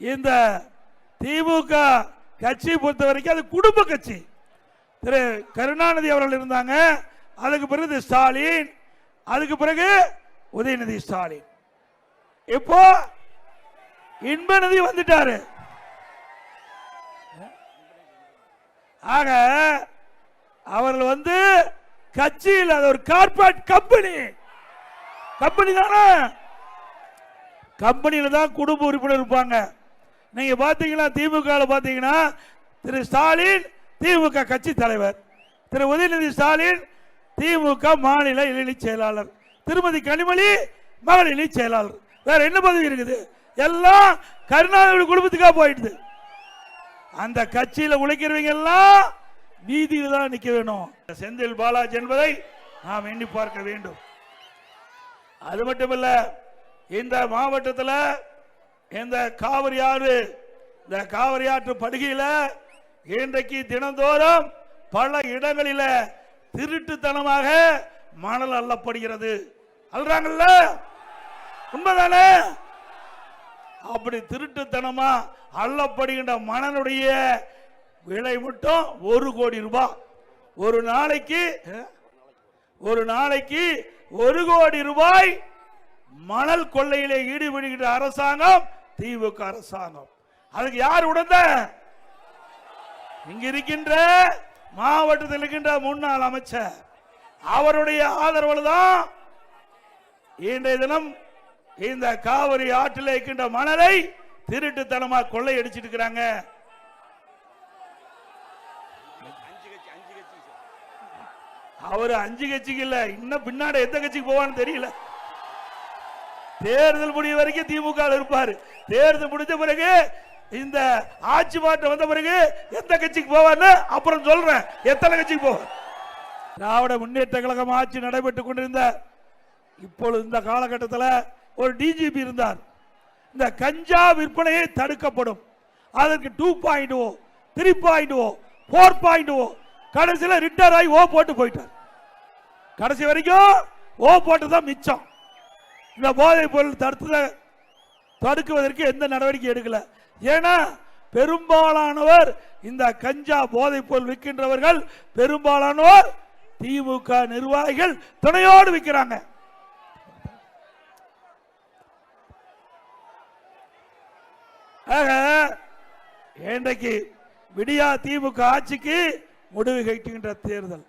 இந்த திமுக கட்சி பொறுத்த வரைக்கும் அது குடும்ப கட்சி. திரு கருணாநிதி அவர்கள் இருந்தாங்க. அதுக்கு பிறகு திரு ஸ்டாலின் அதுக்கு பிறகு உதயநிதி ஸ்டாலின். இப்போ இன்பநிதி வந்துட்டாரு. ஆக அவர்கள் வந்து கட்சியில் அது ஒரு கார்பரேட் கம்பெனி. கம்பெனி தானே? கம்பெனியில தான் குடும்ப உறுப்பினர் இருப்பாங்க. நீங்க பாத்தீங்கன்னா திமுக பாத்தீங்கன்னா திரு ஸ்டாலின் திமுக கட்சி தலைவர். திரு உதயநிதி ஸ்டாலின் திமுக மாநில இளநிலை செயலாளர். திருமதி கனிமொழி மகளிர் செயலாளர். வேற என்ன பதவி இருக்குது? எல்லாம் கருணாநிதி குடும்பத்துக்காக போயிடுது. அந்த கட்சியில உழைக்கிறவங்க எல்லாம் நீதியில் தான் நிக்க வேணும். செந்தில் பாலாஜி என்பதை நாம் எண்ணி பார்க்க வேண்டும். அது மட்டுமல்ல இந்த மாவட்டத்தில் இந்த காவிரி ஆறு இந்த காவிரி ஆற்று படுகையில் இன்றைக்கு தினந்தோறும் பல இடங்களில் திருட்டுத்தனமாக மணல் அள்ளப்படுகிறது. அல்றாங்கல்ல உண்மைதானே? அப்படி திருட்டுத்தனமா அள்ளப்படுகின்ற மணலுடைய விலை மட்டும் ஒரு கோடி ரூபாய். ஒரு நாளைக்கு ஒரு நாளைக்கு ஒரு கோடி ரூபாய் மணல் கொள்ளையிலே ஈடுபடுகின்ற அரசாங்கம் திமுக அரசாங்கம். அதுக்கு யார் உடந்த? இங்க இருக்கின்ற மாவட்டத்தில் இருக்கின்ற முன்னாள் அமைச்சர். அவருடைய ஆதரவு தான் இன்றைய தினம் இந்த காவிரி ஆற்றில் இருக்கின்ற மணலை திருட்டுத்தனமா கொள்ளையடிச்சிட்டு இருக்கிறாங்க. அவர் அஞ்சு கட்சிக்கு இல்ல இன்னும் பின்னாடி எந்த கட்சிக்கு போவான்னு தெரியல. தேர்தல் முடிய வரைக்கும் திமுக இருப்பார். தேர்தல் முடிஞ்ச பிறகு இந்த ஆட்சி மாற்றம் வந்த பிறகு எந்த கட்சிக்கு போவான்னு அப்புறம் சொல்றேன். எத்தனை கட்சிக்கு போவார்? திராவிட முன்னேற்ற கழகம் ஆட்சி நடைபெற்றுக் கொண்டிருந்த இப்பொழுது இந்த காலகட்டத்தில் ஒரு டிஜிபி இருந்தார். இந்த கஞ்சா விற்பனையை தடுக்கப்படும். அதற்கு two point O three point O four point O கடைசியில் ரிட்டர் ஆகி ஓ போட்டு போயிட்டார். கடைசி வரைக்கும் ஓ போட்டு தான் மிச்சம். இந்த போதைப் பொருள் தடுத்து தடுக்குவதற்கு எந்த நடவடிக்கை எடுக்கல. ஏன்னா பெரும்பாலானவர் இந்த கஞ்சா போதைப் பொருள் விற்கின்றவர்கள் பெரும்பாலானோர் திமுக நிர்வாகிகள் துணையோடு விற்கிறாங்க. ஆக இன்றைக்கு விடியா திமுக ஆட்சிக்கு முடிவு கட்டுகின்ற தேர்தல்.